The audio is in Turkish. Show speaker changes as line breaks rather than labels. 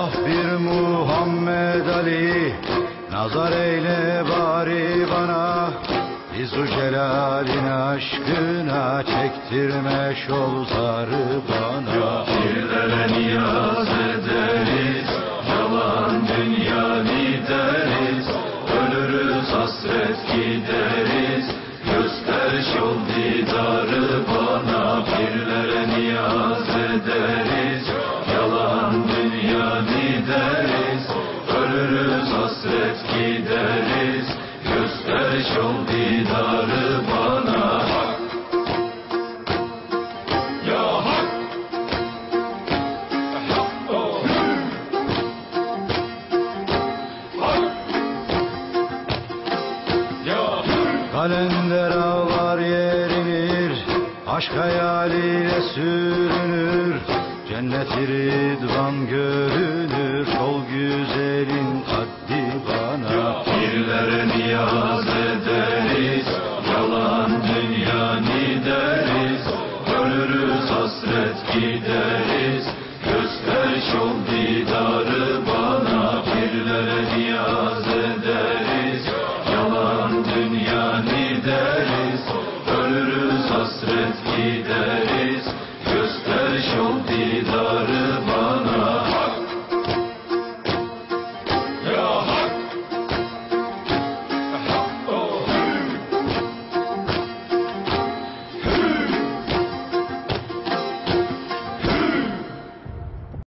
Ah bir Muhammed Ali Nazar eyle bari bana. İzzu celalin aşkına Çektirme şol zarı bana.
Yok kirlere niyaz ederiz Yalan dünya deriz Ölürüz hasret gideriz Göster şol didarı bana. Kirlere niyaz ederiz Yalan gideriz Ölürüz hasret gideriz. Göster şol didarı bana. Ya hak.
Kalender ağlar yerinir Aşk hayaliyle sürünür. Cennet-i Ridvan görünür sol güzelin kaddi bana.
Pirlere niyaz ederiz Yalan dünya deriz. Görürüz hasret gideriz. Göster şol didarı bana. Pirlere niyaz ederiz Yalan dünya deriz. Görürüz hasret gideriz. Göster şol didarı bana.